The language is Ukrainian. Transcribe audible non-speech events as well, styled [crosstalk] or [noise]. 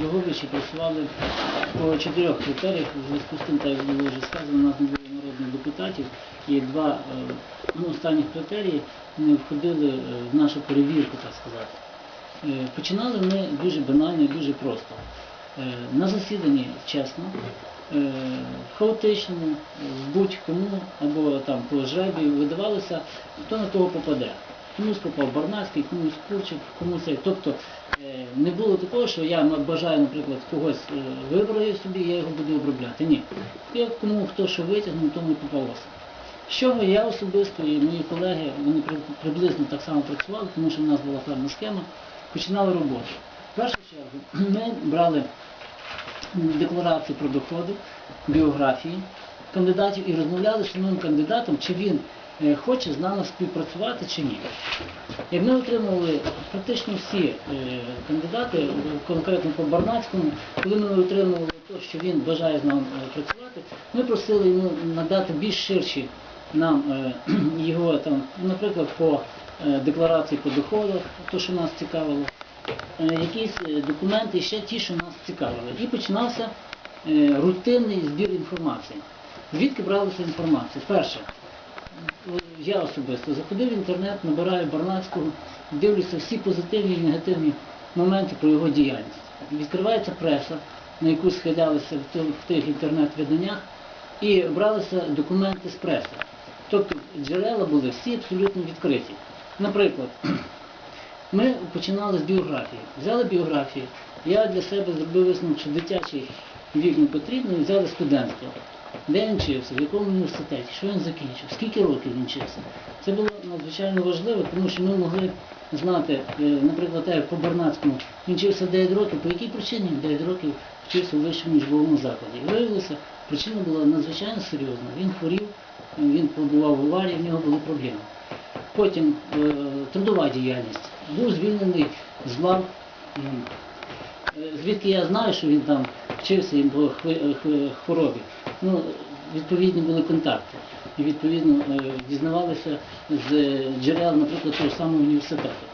Дрогобичі працювали по чотирьох критеріях. У зв'язку з тим, так як було вже сказано, у нас не було народних депутатів, і два е, ну, останніх критерії не входили е, в нашу перевірку, так сказати. Е, Починали ми дуже банально і дуже просто. На засіданні чесно, хаотичному, е, будь-кому або там по жребію видавалося, хто на того попаде. Комусь попав Барнацький, комусь Курчик, комусь. Тобто е, не було такого, що я бажаю, наприклад, когось е, вибраю собі, я його буду обробляти. Ні. Я кому хто що витягнув, тому попалося. З чого я особисто і мої колеги, вони приблизно так само працювали, тому що в нас була певна схема, починали роботу. В першу чергу [clears throat] ми брали декларації про доходи, біографії кандидатів і розмовляли з самим кандидатом, чи він хоче з нами співпрацювати чи ні. Як ми отримували практично всі е, кандидати, е, конкретно по Барнацькому, коли ми отримували те, що він бажає з нами е, працювати, ми просили йому надати більш ширші нам е, [clears throat] його там, наприклад, по е, декларації по доходах, то, що нас цікавило, е, якісь е, документи, ще ті, що нас цікавили. І починався е, рутинний збір інформації. Звідки бралася інформація? Перше, я особисто заходив в інтернет, набираю Барнацького, дивлюся всі позитивні і негативні моменти про його діяльність. Відкривається преса, на яку схилялися в тих- інтернет-виданнях, і бралися документи з преси. Тобто джерела були всі абсолютно відкриті. Наприклад, [clears throat] ми починали з біографії. Взяли біографію. Я для себе зробив висновок, що дитячий вік не потрібно, і взяли студентство. Де він вчився, в якому університеті, що він закінчив, скільки років він вчився. Це було надзвичайно важливо, тому що ми могли знати, е, наприклад, як по Барнацькому, він вчився 9 років, по якій причині він 9 років вчився у вищому учбовому закладі. І виявилося, причина була надзвичайно серйозна. Він хворів, він побував в аварії, в нього були проблеми. Потім е, трудова діяльність. Був звільнений з лав. Е, Звідки я знаю, що він там вчився і по хви- хви- хворобі. Ну, відповідні були контакти. І відповідно е, дізнавалися з джерел, наприклад, того самого університету.